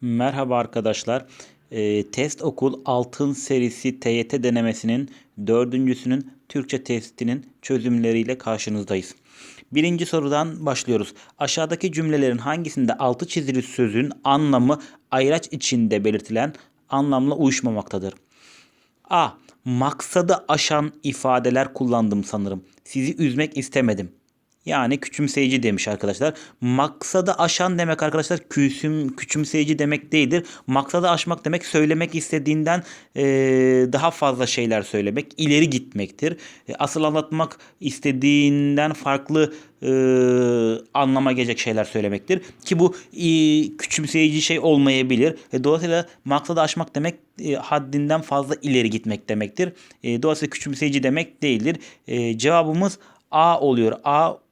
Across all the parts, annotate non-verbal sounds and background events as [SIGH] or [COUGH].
Merhaba arkadaşlar. Ee, Test Okul Altın serisi TYT denemesinin dördüncüsünün Türkçe testinin çözümleriyle karşınızdayız. Birinci sorudan başlıyoruz. Aşağıdaki cümlelerin hangisinde altı çizili sözün anlamı ayraç içinde belirtilen anlamla uyuşmamaktadır? A. Maksadı aşan ifadeler kullandım sanırım. Sizi üzmek istemedim. Yani küçümseyici demiş arkadaşlar. Maksadı aşan demek arkadaşlar küçüm, küçümseyici demek değildir. Maksadı aşmak demek söylemek istediğinden e, daha fazla şeyler söylemek, ileri gitmektir. E, asıl anlatmak istediğinden farklı e, anlama gelecek şeyler söylemektir. Ki bu e, küçümseyici şey olmayabilir. E, dolayısıyla maksadı aşmak demek e, haddinden fazla ileri gitmek demektir. E, dolayısıyla küçümseyici demek değildir. E, cevabımız A oluyor. A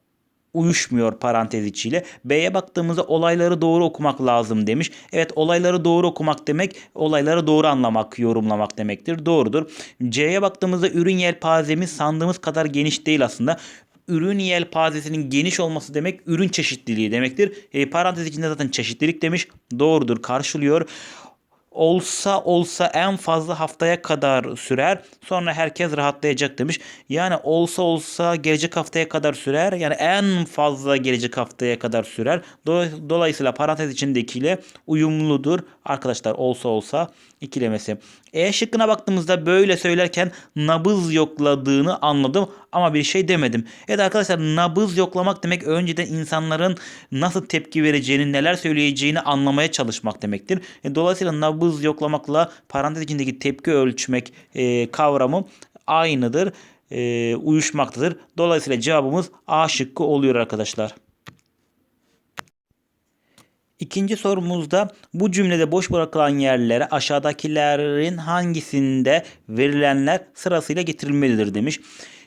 uyuşmuyor parantez içiyle. B'ye baktığımızda olayları doğru okumak lazım demiş. Evet olayları doğru okumak demek olayları doğru anlamak, yorumlamak demektir. Doğrudur. C'ye baktığımızda ürün yelpazemiz sandığımız kadar geniş değil aslında ürün yelpazesinin geniş olması demek ürün çeşitliliği demektir. E, parantez içinde zaten çeşitlilik demiş. Doğrudur karşılıyor olsa olsa en fazla haftaya kadar sürer. Sonra herkes rahatlayacak demiş. Yani olsa olsa gelecek haftaya kadar sürer. Yani en fazla gelecek haftaya kadar sürer. Dolayısıyla parantez içindekiyle uyumludur. Arkadaşlar olsa olsa ikilemesi. E şıkkına baktığımızda böyle söylerken nabız yokladığını anladım ama bir şey demedim. Evet arkadaşlar nabız yoklamak demek önceden insanların nasıl tepki vereceğini, neler söyleyeceğini anlamaya çalışmak demektir. E, dolayısıyla nabız yoklamakla parantez içindeki tepki ölçmek e, kavramı aynıdır. E, uyuşmaktadır. Dolayısıyla cevabımız A şıkkı oluyor arkadaşlar. İkinci sorumuzda bu cümlede boş bırakılan yerlere aşağıdakilerin hangisinde verilenler sırasıyla getirilmelidir demiş.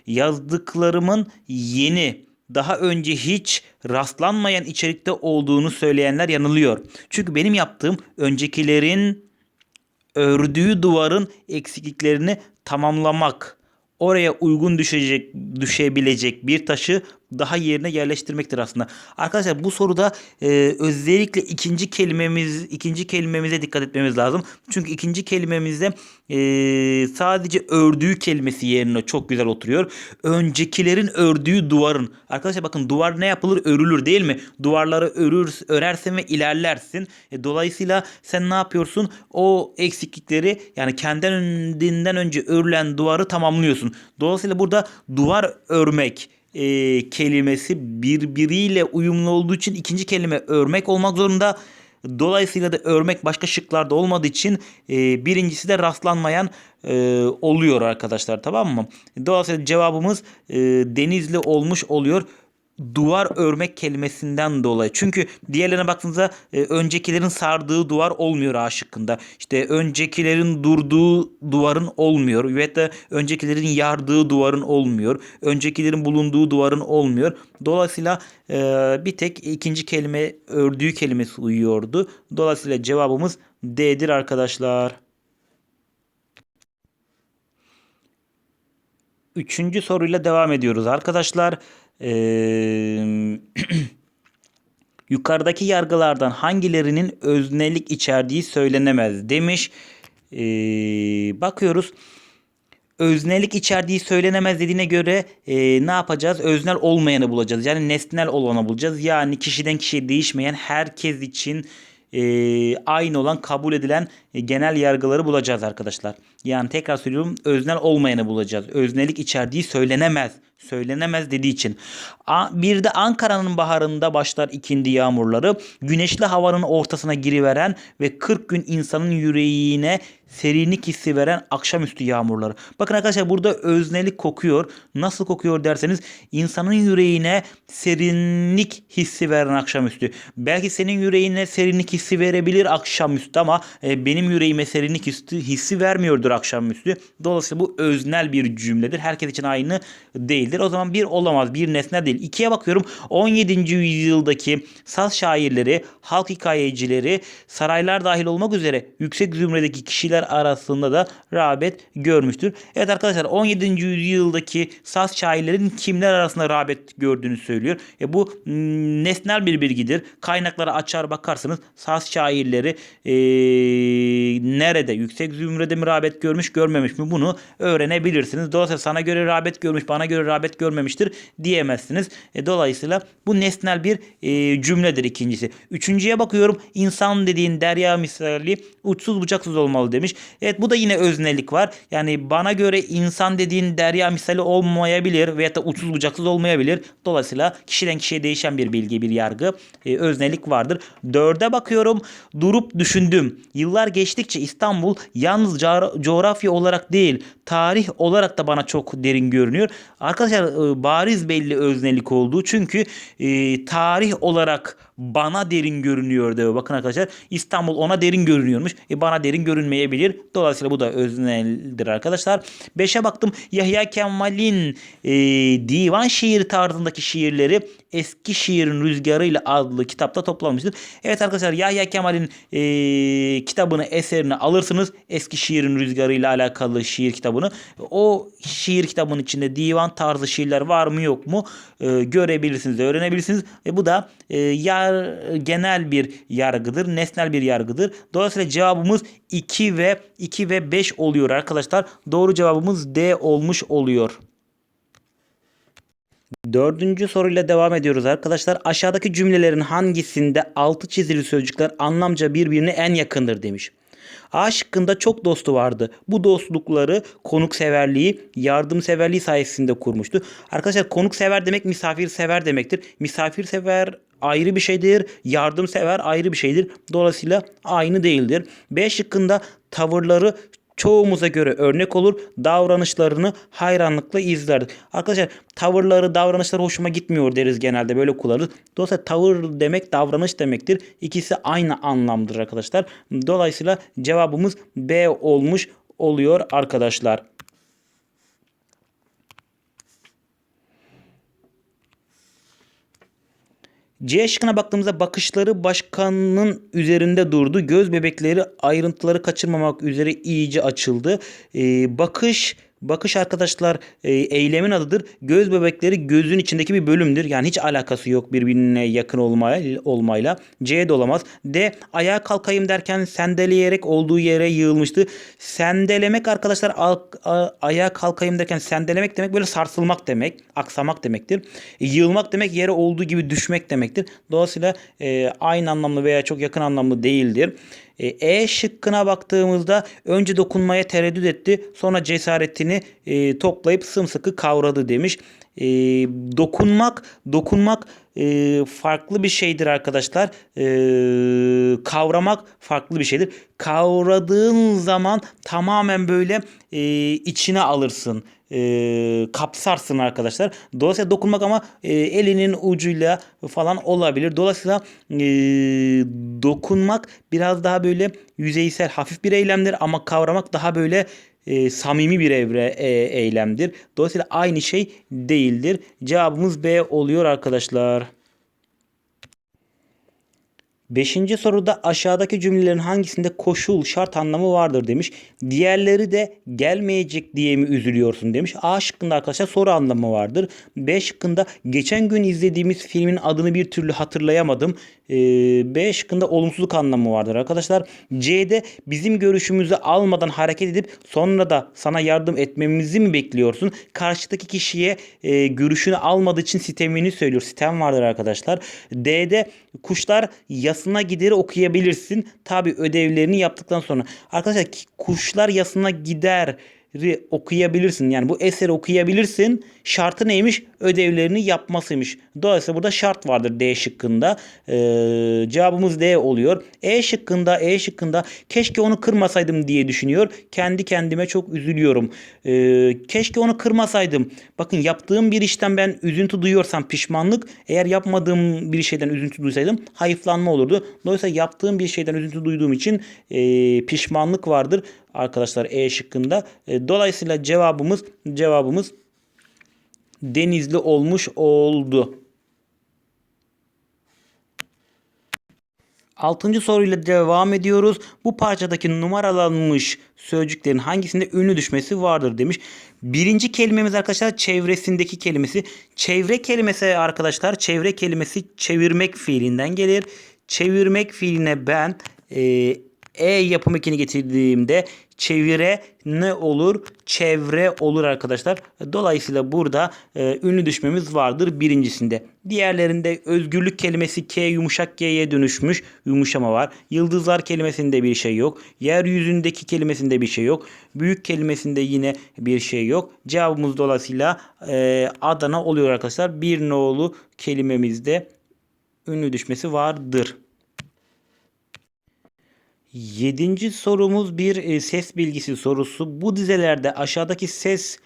Yazdıklarımın yeni daha önce hiç rastlanmayan içerikte olduğunu söyleyenler yanılıyor. Çünkü benim yaptığım öncekilerin ördüğü duvarın eksikliklerini tamamlamak, oraya uygun düşecek düşebilecek bir taşı daha yerine yerleştirmektir aslında. Arkadaşlar bu soruda e, özellikle ikinci kelimemiz ikinci kelimemize dikkat etmemiz lazım. Çünkü ikinci kelimemizde e, sadece ördüğü kelimesi yerine çok güzel oturuyor. Öncekilerin ördüğü duvarın. Arkadaşlar bakın duvar ne yapılır? Örülür değil mi? Duvarları örür, örersin ve ilerlersin. E, dolayısıyla sen ne yapıyorsun? O eksiklikleri yani kendinden önce örülen duvarı tamamlıyorsun. Dolayısıyla burada duvar örmek e, kelimesi birbiriyle uyumlu olduğu için ikinci kelime örmek olmak zorunda. Dolayısıyla da örmek başka şıklarda olmadığı için e, birincisi de rastlanmayan e, oluyor arkadaşlar tamam mı? Dolayısıyla cevabımız e, denizli olmuş oluyor duvar örmek kelimesinden dolayı. Çünkü diğerlerine baktığınızda e, öncekilerin sardığı duvar olmuyor A şıkkında. İşte öncekilerin durduğu duvarın olmuyor. Ve de öncekilerin yardığı duvarın olmuyor. Öncekilerin bulunduğu duvarın olmuyor. Dolayısıyla e, bir tek ikinci kelime ördüğü kelimesi uyuyordu. Dolayısıyla cevabımız D'dir arkadaşlar. Üçüncü soruyla devam ediyoruz arkadaşlar. Ee, [CLEARS THROAT] yukarıdaki yargılardan hangilerinin öznelik içerdiği söylenemez demiş. Ee, bakıyoruz. Öznelik içerdiği söylenemez dediğine göre e, ne yapacağız? Öznel olmayanı bulacağız. Yani nesnel olanı bulacağız. Yani kişiden kişiye değişmeyen herkes için e, aynı olan kabul edilen e, genel yargıları bulacağız arkadaşlar. Yani tekrar söylüyorum öznel olmayanı bulacağız. Öznelik içerdiği söylenemez. Söylenemez dediği için. Bir de Ankara'nın baharında başlar ikindi yağmurları. Güneşli havanın ortasına giriveren ve 40 gün insanın yüreğine serinlik hissi veren akşamüstü yağmurları. Bakın arkadaşlar burada öznelik kokuyor. Nasıl kokuyor derseniz insanın yüreğine serinlik hissi veren akşamüstü. Belki senin yüreğine serinlik hissi verebilir akşamüstü ama e, benim yüreğime serinlik hissi, hissi vermiyordur akşamüstü. Dolayısıyla bu öznel bir cümledir. Herkes için aynı değil değildir. O zaman bir olamaz. Bir nesne değil. İkiye bakıyorum. 17. yüzyıldaki saz şairleri, halk hikayecileri, saraylar dahil olmak üzere yüksek zümredeki kişiler arasında da rağbet görmüştür. Evet arkadaşlar 17. yüzyıldaki saz şairlerin kimler arasında rağbet gördüğünü söylüyor. E bu mm, nesnel bir bilgidir. Kaynaklara açar bakarsınız saz şairleri e, nerede yüksek zümrede mi rağbet görmüş görmemiş mi bunu öğrenebilirsiniz. Dolayısıyla sana göre rağbet görmüş bana göre rağbet görmemiştir diyemezsiniz. E, dolayısıyla bu nesnel bir e, cümledir ikincisi. Üçüncüye bakıyorum insan dediğin derya misali uçsuz bucaksız olmalı demiş. Evet bu da yine öznelik var. Yani bana göre insan dediğin derya misali olmayabilir veyahut da uçsuz bucaksız olmayabilir. Dolayısıyla kişiden kişiye değişen bir bilgi bir yargı e, öznelik vardır. Dörde bakıyorum durup düşündüm. Yıllar geçtikçe İstanbul yalnız coğrafya olarak değil tarih olarak da bana çok derin görünüyor. Arkadaşlar e, bariz belli öznelik olduğu çünkü e, tarih olarak bana derin görünüyor diyor. Bakın arkadaşlar İstanbul ona derin görünüyormuş. E bana derin görünmeyebilir. Dolayısıyla bu da özneldir arkadaşlar. Beşe baktım Yahya Kemal'in e, divan şiir tarzındaki şiirleri Eski Şiirin Rüzgarıyla adlı kitapta toplanmıştır. Evet arkadaşlar Yahya Kemal'in e, kitabını eserini alırsınız. Eski Şiirin Rüzgarıyla alakalı şiir kitabını. O şiir kitabının içinde divan tarzı şiirler var mı yok mu e, görebilirsiniz, öğrenebilirsiniz. E, bu da e, yar, genel bir yargıdır, nesnel bir yargıdır. Dolayısıyla cevabımız 2 ve 2 ve 5 oluyor arkadaşlar. Doğru cevabımız D olmuş oluyor. Dördüncü soruyla devam ediyoruz arkadaşlar. Aşağıdaki cümlelerin hangisinde altı çizili sözcükler anlamca birbirine en yakındır demiş. A şıkkında çok dostu vardı. Bu dostlukları konukseverliği, yardımseverliği sayesinde kurmuştu. Arkadaşlar konuksever demek misafirsever demektir. Misafirsever ayrı bir şeydir. Yardımsever ayrı bir şeydir. Dolayısıyla aynı değildir. B şıkkında tavırları çoğumuza göre örnek olur. Davranışlarını hayranlıkla izlerdik. Arkadaşlar tavırları, davranışları hoşuma gitmiyor deriz genelde böyle kullanırız. Dolayısıyla tavır demek davranış demektir. İkisi aynı anlamdır arkadaşlar. Dolayısıyla cevabımız B olmuş oluyor arkadaşlar. C şıkkına baktığımızda bakışları başkanın üzerinde durdu. Göz bebekleri ayrıntıları kaçırmamak üzere iyice açıldı. Ee, bakış Bakış arkadaşlar e, eylemin adıdır. Göz bebekleri gözün içindeki bir bölümdür. Yani hiç alakası yok birbirine yakın olmaya, olmayla. C de olamaz. D ayağa kalkayım derken sendeleyerek olduğu yere yığılmıştı. Sendelemek arkadaşlar al, a, ayağa kalkayım derken sendelemek demek böyle sarsılmak demek. Aksamak demektir. Yığılmak demek yere olduğu gibi düşmek demektir. Dolayısıyla e, aynı anlamlı veya çok yakın anlamlı değildir. E şıkkına baktığımızda önce dokunmaya tereddüt etti. Sonra cesaretini e, toplayıp sımsıkı kavradı demiş. E, dokunmak, dokunmak e, farklı bir şeydir arkadaşlar. E, kavramak farklı bir şeydir. Kavradığın zaman tamamen böyle e, içine alırsın. E, kapsarsın arkadaşlar. Dolayısıyla dokunmak ama e, elinin ucuyla falan olabilir. Dolayısıyla e, dokunmak biraz daha böyle yüzeysel hafif bir eylemdir ama kavramak daha böyle e, samimi bir evre e, eylemdir. Dolayısıyla aynı şey değildir. Cevabımız B oluyor arkadaşlar. Beşinci soruda aşağıdaki cümlelerin hangisinde koşul, şart anlamı vardır demiş. Diğerleri de gelmeyecek diye mi üzülüyorsun demiş. A şıkkında arkadaşlar soru anlamı vardır. B şıkkında geçen gün izlediğimiz filmin adını bir türlü hatırlayamadım. Ee, B şıkkında olumsuzluk anlamı vardır arkadaşlar. C'de bizim görüşümüzü almadan hareket edip sonra da sana yardım etmemizi mi bekliyorsun? Karşıdaki kişiye e, görüşünü almadığı için sitemini söylüyor. Sitem vardır arkadaşlar. D'de kuşlar yasına gideri okuyabilirsin. Tabi ödevlerini yaptıktan sonra. Arkadaşlar kuşlar yasına gider okuyabilirsin. Yani bu eseri okuyabilirsin. Şartı neymiş? Ödevlerini yapmasıymış. Dolayısıyla burada şart vardır D şıkkında. Ee, cevabımız D oluyor. E şıkkında E şıkkında keşke onu kırmasaydım diye düşünüyor. Kendi kendime çok üzülüyorum. Ee, keşke onu kırmasaydım. Bakın yaptığım bir işten ben üzüntü duyuyorsam pişmanlık. Eğer yapmadığım bir şeyden üzüntü duysaydım hayıflanma olurdu. Dolayısıyla yaptığım bir şeyden üzüntü duyduğum için e, pişmanlık vardır arkadaşlar E şıkkında. E, dolayısıyla cevabımız cevabımız Denizli olmuş oldu. Altıncı soruyla devam ediyoruz. Bu parçadaki numaralanmış sözcüklerin hangisinde ünlü düşmesi vardır demiş. Birinci kelimemiz arkadaşlar çevresindeki kelimesi. Çevre kelimesi arkadaşlar çevre kelimesi çevirmek fiilinden gelir. Çevirmek fiiline ben e, e yapım ekini getirdiğimde çevire ne olur? Çevre olur arkadaşlar. Dolayısıyla burada e, ünlü düşmemiz vardır birincisinde. Diğerlerinde özgürlük kelimesi K yumuşak G'ye dönüşmüş. Yumuşama var. Yıldızlar kelimesinde bir şey yok. Yeryüzündeki kelimesinde bir şey yok. Büyük kelimesinde yine bir şey yok. Cevabımız dolayısıyla e, Adana oluyor arkadaşlar. Bir nolu kelimemizde ünlü düşmesi vardır. Yedinci sorumuz bir e, ses bilgisi sorusu. Bu dizelerde aşağıdaki ses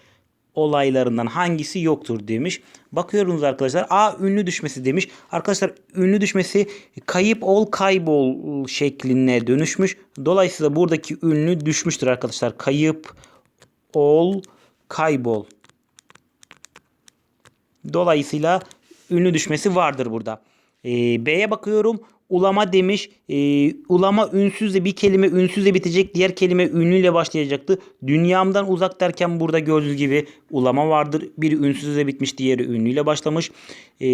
olaylarından hangisi yoktur demiş. Bakıyoruz arkadaşlar. A ünlü düşmesi demiş. Arkadaşlar ünlü düşmesi kayıp ol kaybol şekline dönüşmüş. Dolayısıyla buradaki ünlü düşmüştür arkadaşlar. Kayıp ol kaybol. Dolayısıyla ünlü düşmesi vardır burada. Ee, B'ye bakıyorum. Ulama demiş. Ee, ulama ünsüzle bir kelime ünsüzle bitecek. Diğer kelime ünlüyle başlayacaktı. Dünyamdan uzak derken burada gördüğünüz gibi ulama vardır. Biri ünsüzle bitmiş. Diğeri ünlüyle başlamış. Ee,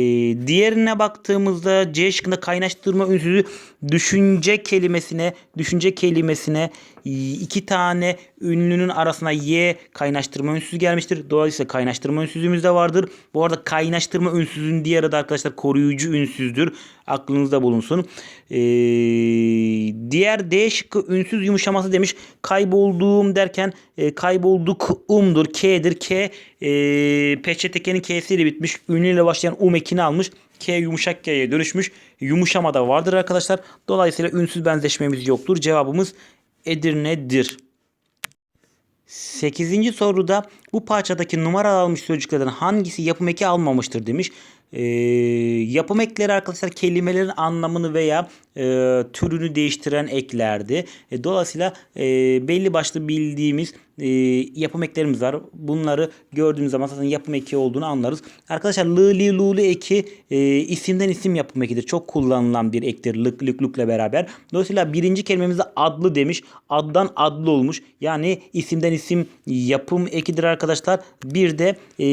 diğerine baktığımızda C şıkkında kaynaştırma ünsüzü düşünce kelimesine düşünce kelimesine iki tane ünlünün arasına y kaynaştırma ünsüzü gelmiştir. Dolayısıyla kaynaştırma ünsüzümüz de vardır. Bu arada kaynaştırma ünsüzün diğer adı arkadaşlar koruyucu ünsüzdür. Aklınızda bulunsun. Ee, diğer D şıkkı ünsüz yumuşaması demiş. Kaybolduğum derken e, kaybolduk umdur. K'dir. K e, peçetekenin K'siyle bitmiş. Ünlüyle başlayan um ekini almış. K yumuşak K'ye dönüşmüş. Yumuşama da vardır arkadaşlar. Dolayısıyla ünsüz benzeşmemiz yoktur. Cevabımız Edirne'dir. 8. soruda bu parçadaki numara almış sözcüklerden hangisi yapım eki almamıştır demiş. Ee, yapım ekleri arkadaşlar kelimelerin anlamını veya e, türünü değiştiren eklerdi. E, dolayısıyla e, belli başlı bildiğimiz e, yapım eklerimiz var. Bunları gördüğümüz zaman zaten yapım eki olduğunu anlarız. Arkadaşlar lı li lulu eki e, isimden isim yapım ekidir. Çok kullanılan bir ektir lık lık lükle beraber. Dolayısıyla birinci kelimemizde adlı demiş. Addan adlı olmuş. Yani isimden isim yapım ekidir arkadaşlar. Bir de e,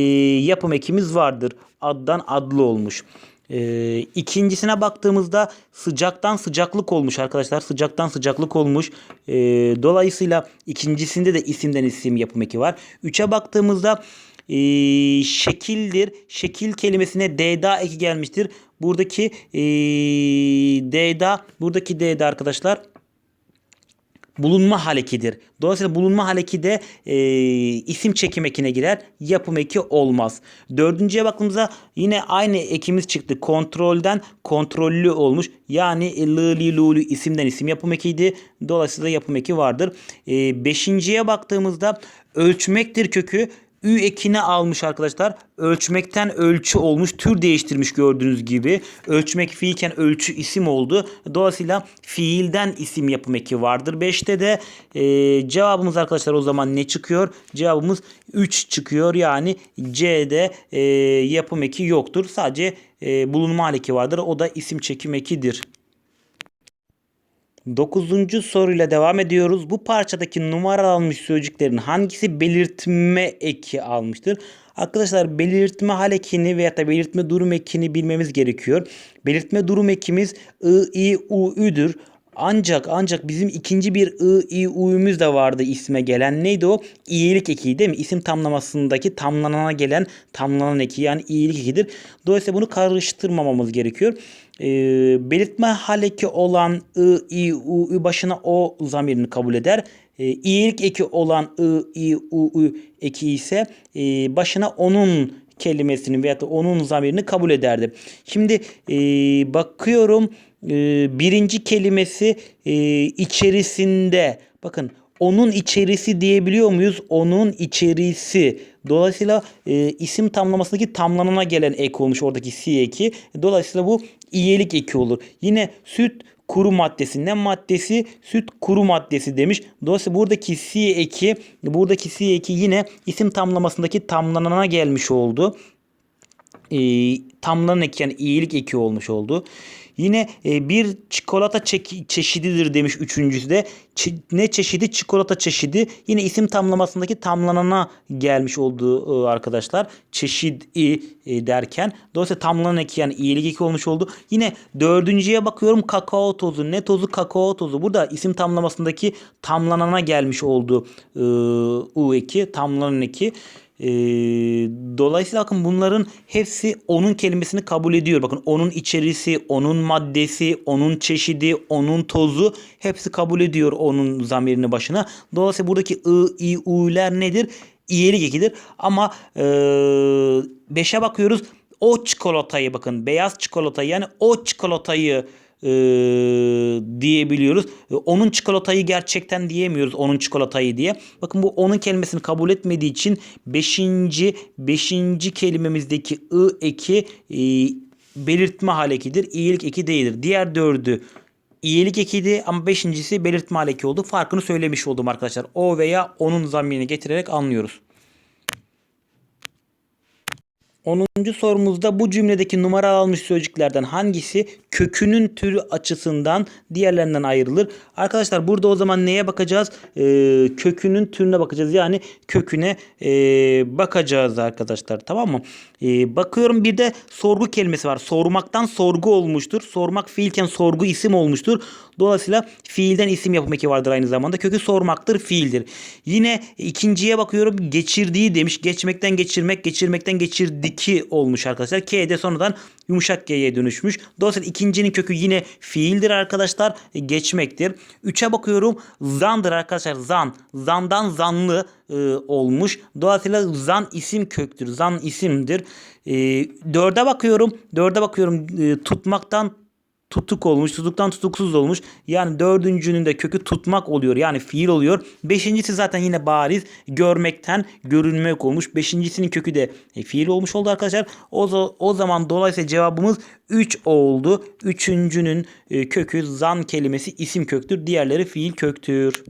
yapım ekimiz vardır. Addan adlı olmuş. Ee, ikincisine baktığımızda sıcaktan sıcaklık olmuş arkadaşlar. Sıcaktan sıcaklık olmuş. Ee, dolayısıyla ikincisinde de isimden isim yapım eki var. Üçe baktığımızda e, şekildir. Şekil kelimesine deda eki gelmiştir. Buradaki e, deda, buradaki deda arkadaşlar bulunma halekidir. Dolayısıyla bulunma haleki de e, isim çekim ekine girer. Yapım eki olmaz. Dördüncüye baktığımızda yine aynı ekimiz çıktı. Kontrolden kontrollü olmuş. Yani lı li lu lu isimden isim yapım ekiydi. Dolayısıyla yapım eki vardır. E, beşinciye baktığımızda ölçmektir kökü ü ekini almış arkadaşlar. Ölçmekten ölçü olmuş. Tür değiştirmiş gördüğünüz gibi. Ölçmek fiilken ölçü isim oldu. Dolayısıyla fiilden isim yapım eki vardır. 5'te de e, cevabımız arkadaşlar o zaman ne çıkıyor? Cevabımız 3 çıkıyor. Yani C'de e, yapım eki yoktur. Sadece e, bulunma haleki vardır. O da isim çekim ekidir. Dokuzuncu soruyla devam ediyoruz. Bu parçadaki numaralanmış sözcüklerin hangisi belirtme eki almıştır? Arkadaşlar belirtme hal ekini veya da belirtme durum ekini bilmemiz gerekiyor. Belirtme durum ekimiz I, I, U, Ü'dür. Ancak ancak bizim ikinci bir I, I, U'muz da vardı isme gelen. Neydi o? İyilik eki değil mi? İsim tamlamasındaki tamlanana gelen tamlanan eki yani iyilik ekidir. Dolayısıyla bunu karıştırmamamız gerekiyor. E, belirtme haleki olan I, I, U, Ü başına O zamirini kabul eder. E, iyilik eki olan I, I, U, Ü eki ise e, başına onun kelimesini veya da onun zamirini kabul ederdi. Şimdi e, bakıyorum e, birinci kelimesi e, içerisinde bakın onun içerisi diyebiliyor muyuz? Onun içerisi. Dolayısıyla e, isim tamlamasındaki tamlanana gelen ek olmuş oradaki si eki. Dolayısıyla bu iyilik eki olur. Yine süt kuru maddesi. Ne maddesi? Süt kuru maddesi demiş. Dolayısıyla buradaki si eki, buradaki si eki yine isim tamlamasındaki tamlanana gelmiş oldu. e, tamlanan eki yani iyilik eki olmuş oldu. Yine e, bir çikolata çeşididir demiş üçüncüsü de. Ne çeşidi? Çikolata çeşidi. Yine isim tamlamasındaki tamlanana gelmiş oldu e, arkadaşlar. Çeşidi e, derken. Dolayısıyla tamlanan eki yani iyilik eki olmuş oldu. Yine dördüncüye bakıyorum kakao tozu. Ne tozu? Kakao tozu. Burada isim tamlamasındaki tamlanana gelmiş oldu e, u eki. Tamlanan eki. Ee, dolayısıyla bakın bunların hepsi onun kelimesini kabul ediyor. Bakın onun içerisi, onun maddesi, onun çeşidi, onun tozu hepsi kabul ediyor onun zamirini başına. Dolayısıyla buradaki ı, i, u'ler nedir? İyelik ekidir. Ama 5'e bakıyoruz. O çikolatayı bakın beyaz çikolatayı yani o çikolatayı e, diyebiliyoruz. E, Onun çikolatayı gerçekten diyemiyoruz onun çikolatayı diye. Bakın bu onun kelimesini kabul etmediği için 5. 5. kelimemizdeki ı eki e, belirtme hal ekidir. İyilik eki değildir. Diğer dördü iyilik ekiydi ama beşincisi belirtme hal eki oldu. Farkını söylemiş oldum arkadaşlar. O veya onun zamirini getirerek anlıyoruz. 10. sorumuzda bu cümledeki numara almış sözcüklerden hangisi kökünün türü açısından diğerlerinden ayrılır? Arkadaşlar burada o zaman neye bakacağız? Ee, kökünün türüne bakacağız. Yani köküne ee, bakacağız arkadaşlar. Tamam mı? Ee, bakıyorum bir de sorgu kelimesi var. Sormaktan sorgu olmuştur. Sormak fiilken sorgu isim olmuştur. Dolayısıyla fiilden isim yapım eki vardır aynı zamanda. Kökü sormaktır, fiildir. Yine ikinciye bakıyorum. Geçirdiği demiş. Geçmekten geçirmek, geçirmekten geçirdiki olmuş arkadaşlar. K de sonradan yumuşak G'ye dönüşmüş. Dolayısıyla ikincinin kökü yine fiildir arkadaşlar. Geçmektir. Üçe bakıyorum. Zandır arkadaşlar. Zan. Zandan zanlı e, olmuş. Dolayısıyla zan isim köktür. Zan isimdir. E, dörde bakıyorum. Dörde bakıyorum. E, tutmaktan tutuk olmuş. Tutuktan tutuksuz olmuş. Yani dördüncünün de kökü tutmak oluyor. Yani fiil oluyor. Beşincisi zaten yine bariz görmekten görünmek olmuş. Beşincisinin kökü de e, fiil olmuş oldu arkadaşlar. O, o zaman dolayısıyla cevabımız 3 oldu. Üçüncünün e, kökü zan kelimesi isim köktür. Diğerleri fiil köktür.